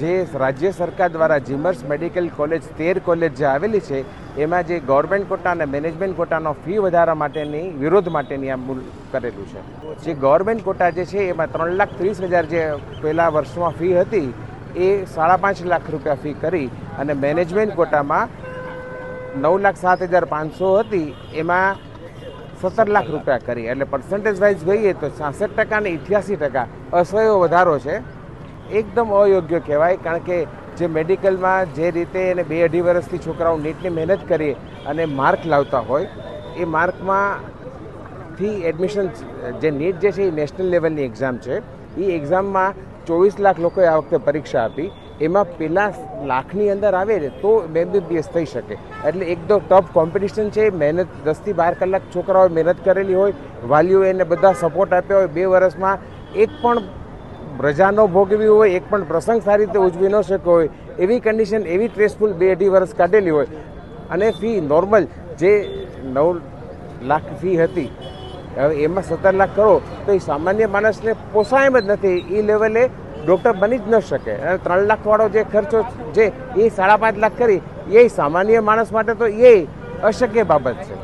જે રાજ્ય સરકાર દ્વારા જીમર્સ મેડિકલ કોલેજ, તેર કોલેજ જે આવેલી છે, એમાં જે ગવર્મેન્ટ કોટા અને મેનેજમેન્ટ કોટાનો ફી વધારા માટેની, વિરોધ માટેની આ મૂલ કરેલું છે. જે ગવર્મેન્ટ કોટા જે છે, એમાં ત્રણ લાખ ત્રીસ હજાર જે પહેલાં વર્ષમાં ફી હતી, એ સાડા પાંચ લાખ રૂપિયા ફી કરી અને મેનેજમેન્ટ કોટામાં નવ લાખ સાત હજાર પાંચસો હતી, એમાં સત્તર લાખ રૂપિયા કરી. એટલે પર્સન્ટેજ વાઇઝ જોઈએ તો છાસઠ ટકા ને ઇઠ્યાસી ટકા અસહ્યો વધારો છે. એકદમ અયોગ્ય કહેવાય. કારણ કે જે મેડિકલમાં જે રીતે એને બે અઢી વર્ષથી છોકરાઓ નીટની મહેનત કરી અને માર્ક લાવતા હોય, એ માર્કમાં થી એડમિશન જે નીટ જે છે એ નેશનલ લેવલની એક્ઝામ છે. એ એક્ઝામમાં ચોવીસ લાખ લોકોએ આ વખતે પરીક્ષા આપી. એમાં પેલા લાખની અંદર આવે ને તો એમબીબીએસ થઈ શકે. એટલે એકદમ ટફ કોમ્પિટિશન છે. મહેનત દસથી બાર કલાક છોકરાઓએ મહેનત કરેલી હોય, વાલીઓએ એને બધા સપોર્ટ આપ્યા હોય, બે વર્ષમાં એક પણ રજા ન ભોગવી હોય, એક પણ પ્રસંગ સારી રીતે ઉજવી ન શક્યો હોય, એવી કન્ડિશન એવી ટ્રેસફુલ બે અઢી વર્ષ કાઢેલી હોય. અને ફી નોર્મલ જે નવ લાખ ફી હતી, હવે એમાં સત્તર લાખ કરો, તો એ સામાન્ય માણસને પોસાય જ નથી. એ લેવલે ડૉક્ટર બની જ ન શકે. અને ત્રણ લાખવાળો જે ખર્ચો જે એ સાડા પાંચ લાખ કરી, એ સામાન્ય માણસ માટે તો એ અશક્ય બાબત છે.